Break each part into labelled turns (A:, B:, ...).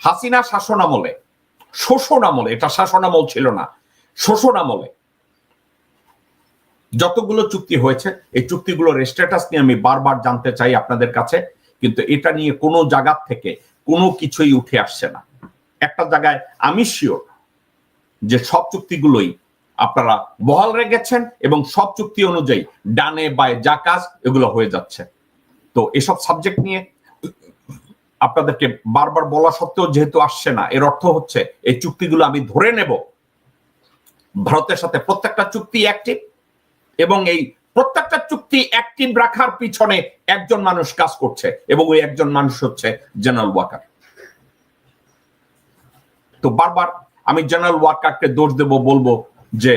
A: হাসিনা শাসন আমলে শোষণ আমলে এটা শাসন আমল ছিল না শোষণ আমলে যতগুলো চুক্তি হয়েছে, এই চুক্তিগুলোর স্ট্যাটাস নিয়ে আমি বারবার জানতে চাই আপনাদের কাছে, কিন্তু এটা নিয়ে কোনো জায়গা থেকে কোনো কিছুই উঠে আসছে না। একটা জায়গায় আমি শিওর যে সব চুক্তিগুলোই আপনারা বহাল রেখেছেন এবং সব চুক্তি অনুযায়ী ডানে বায়ে যা কাজ, এগুলো হয়ে যাচ্ছে। তো এসব সাবজেক্ট নিয়ে আপনাদেরকে বারবার বলা সত্ত্বেও যেহেতু আসছে না, এর অর্থ হচ্ছে এই চুক্তিগুলো আমি ধরে নেব। ভারতের সাথে প্রত্যেকটা চুক্তি অ্যাক্টিভ এবং এই প্রত্যেকটা চুক্তি অ্যাক্টিভ রাখার পিছনে একজন মানুষ কাজ করছে এবং ওই একজন মানুষ হচ্ছে জেনারেল ওয়াকার তো বারবার আমি জেনারেল ওয়াকারকে দোষ দেব, বলব যে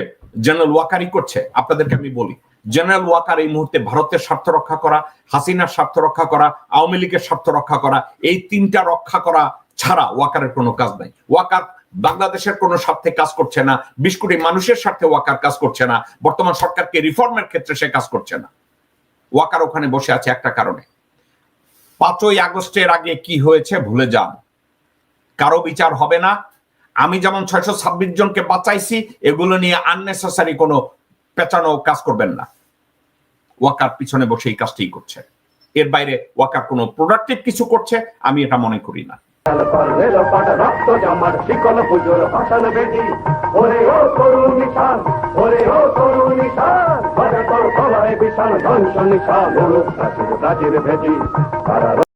A: জেনারেল ওয়াকারই করছে। আপনাদেরকে আমি বলি জেনারেল ওয়াকার এই মুহূর্তে ভারতের স্বার্থ রক্ষা করা, হাসিনার স্বার্থ রক্ষা করা, আওয়ামী লীগের স্বার্থ রক্ষা করা, এই তিনটা রক্ষা করা ছাড়া ওয়াকারের কোনো কাজ নাই। ওয়াকার বাংলাদেশের কোনো স্বার্থে কাজ করছে না, বিশ কোটি মানুষের স্বার্থে ওয়াকার কাজ করছে না, বর্তমান সরকারকে রিফর্মের ক্ষেত্রে সে কাজ করছে না। ওয়াকার ওখানে বসে আছে একটা কারণে। পাঁচই আগস্টের আগে কি হয়েছে ভুলে যান। কারও বিচার হবে না। আমি যেমন ছয়শো ছাব্বিশ জনকে বাঁচাইছি, এগুলো নিয়ে আননেসেসারি কোনো পেঁচানো কাজ করবেন না। ওয়াকার পিছনে বসে এই কাজটি করছে। এর বাইরে ওয়াকার কোনো প্রোডাক্টিভ কিছু করছে, আমি এটা মনে করি না।